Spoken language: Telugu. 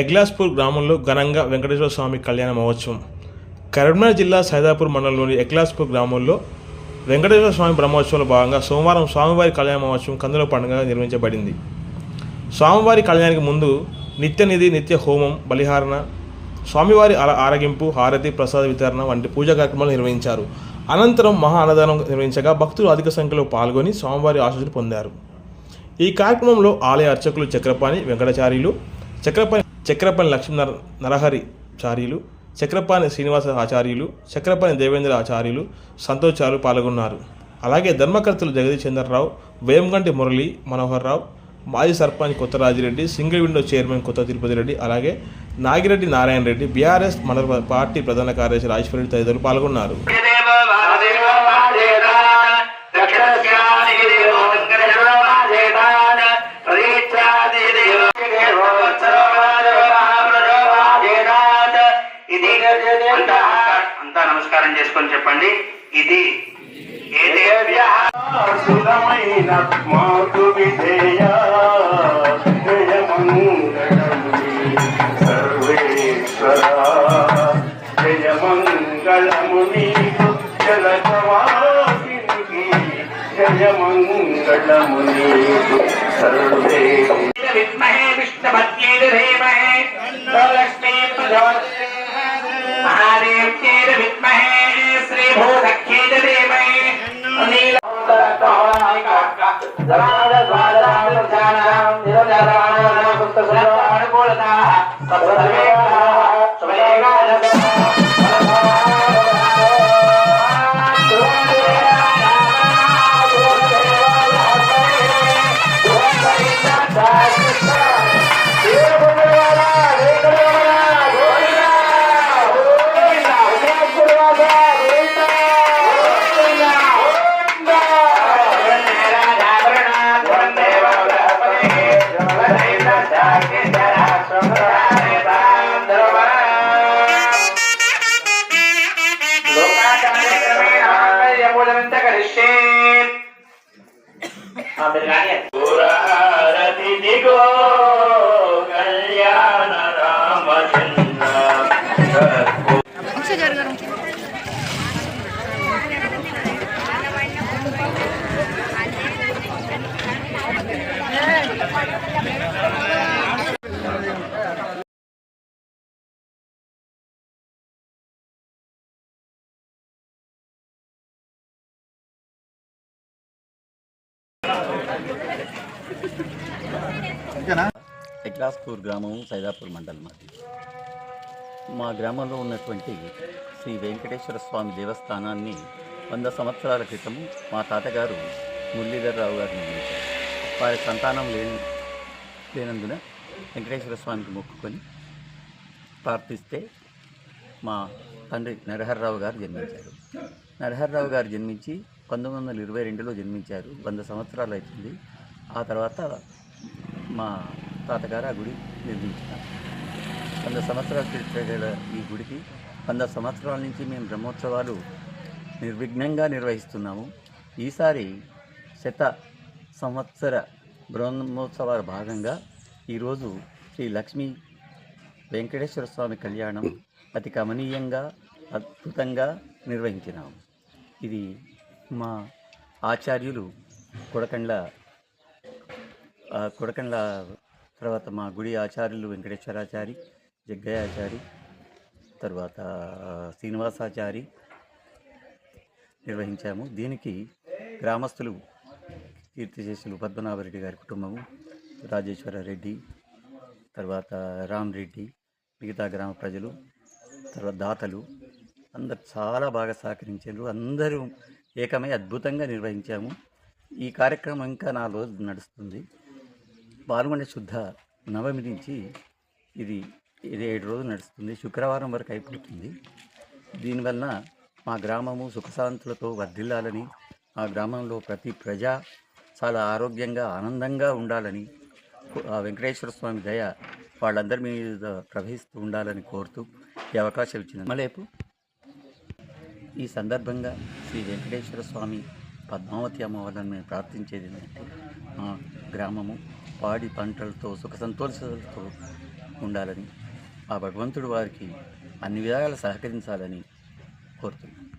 ఎగ్లాస్పూర్ గ్రామంలో ఘనంగా వెంకటేశ్వర స్వామి కళ్యాణ మహోత్సవం. కరీంనగర్ జిల్లా సైదాపూర్ మండలంలోని ఎగ్లాస్పూర్ గ్రామంలో వెంకటేశ్వర స్వామి బ్రహ్మోత్సవంలో భాగంగా సోమవారం స్వామివారి కళ్యాణ మహోత్సవం కందుల పండుగ నిర్వహించబడింది. స్వామివారి కళ్యాణానికి ముందు నిత్యనిధి నిత్య హోమం బలిహారణ స్వామివారి ఆరగింపు హారతి ప్రసాద వితరణ వంటి పూజా కార్యక్రమాలు నిర్వహించారు. అనంతరం మహా అన్నదానం నిర్వహించగా భక్తులు అధిక సంఖ్యలో పాల్గొని స్వామివారి ఆశీస్సులు పొందారు. ఈ కార్యక్రమంలో ఆలయ అర్చకులు చక్రపాణి వెంకటాచార్యులు చక్రపాణి చక్రపాణి లక్ష్మీ నర నరహరి చార్యులు చక్రపాణి శ్రీనివాస ఆచార్యులు చక్రపాణి దేవేంద్ర ఆచార్యులు సంతోషాలు పాల్గొన్నారు. అలాగే ధర్మకర్తలు జగదీష్ చంద్రరావు వేమగంటి మురళి మనోహర్ రావు మాజీ సర్పంచ్ కొత్త Rajireddy single window chairman Kotha Tirupati Reddy అలాగే నాగిరెడ్డి నారాయణ రెడ్డి బీఆర్ఎస్ మండల పార్టీ ప్రధాన కార్యదర్శి రాజేశ్వర రెడ్డి తదితరులు పాల్గొన్నారు. ఇది సురమైన మాతు విధేయ జయమంగళముని సర్వేశ్వర జయమంగళముని జలజవాసినికి జయమంగళముని जरा దిగో కళ్యాణ ఎగ్లాస్పూర్ గ్రామం సైదాపూర్ మండలం అది. మా గ్రామంలో ఉన్నటువంటి శ్రీ వెంకటేశ్వర స్వామి దేవస్థానాన్ని వంద సంవత్సరాల క్రితం మా తాతగారు మురళీధరరావు గారు నిర్మించారు. వారి సంతానం లేని లేనందున వెంకటేశ్వర స్వామికి మొక్కుకొని ప్రార్థిస్తే మా తండ్రి నరహర్రావు గారు జన్మించారు. నరహర్రావు గారు జన్మించి పంతొమ్మిది వందల ఇరవై రెండులో జన్మించారు. వంద సంవత్సరాలు అవుతుంది. ఆ తర్వాత మా తాతగారు ఆ గుడి నిర్మించినారు. వంద సంవత్సరాల చరిత్ర ఈ గుడికి వంద సంవత్సరాల నుంచి మేము బ్రహ్మోత్సవాలు నిర్విఘ్నంగా నిర్వహిస్తున్నాము. ఈసారి శత సంవత్సర బ్రహ్మోత్సవాల భాగంగా ఈరోజు శ్రీ లక్ష్మీ వెంకటేశ్వర స్వామి కళ్యాణం అతి కమనీయంగా అద్భుతంగా నిర్వహించినాము. ఇది మా ఆచార్యులు కొడకండ్ల కొడకండ్ల తర్వాత మా గుడి ఆచార్యులు వెంకటేశ్వరాచారి జగ్గయాచారి తర్వాత శ్రీనివాసాచారి నిర్వహించాము. దీనికి గ్రామస్తులు కీర్తిశేషులు పద్మనాభరెడ్డి గారి కుటుంబము రాజేశ్వర రెడ్డి తర్వాత రామ్ రెడ్డి మిగతా గ్రామ ప్రజలు తర్వాత దాతలు అందరు చాలా బాగా సహకరించారు. అందరూ ఏకమై అద్భుతంగా నిర్వహించాము. ఈ కార్యక్రమం ఇంకా నాలుగు రోజులు నడుస్తుంది. పాల్గొనే శుద్ధ నవమి నుంచి ఇది ఇది ఏడు రోజులు నడుస్తుంది. శుక్రవారం వరకు అయిపోతుంది. దీనివలన మా గ్రామము సుఖశాంతులతో వర్ధిల్లాలని మా గ్రామంలో ప్రతి ప్రజ చాలా ఆరోగ్యంగా ఆనందంగా ఉండాలని వెంకటేశ్వర స్వామి దయ వాళ్ళందరి మీద ప్రవహిస్తూ ఉండాలని కోరుతూ ఈ అవకాశం ఇచ్చిన మలేపు ఈ సందర్భంగా శ్రీ వెంకటేశ్వర స్వామి పద్మావతి అమ్మవారిని మేము ప్రార్థించేది ఏంటంటే మా గ్రామము పాడి పంటలతో సుఖ సంతోషాలతో ఉండాలని ఆ భగవంతుడు వారికి అన్ని విధాలు సహకరించాలని కోరుతున్నాను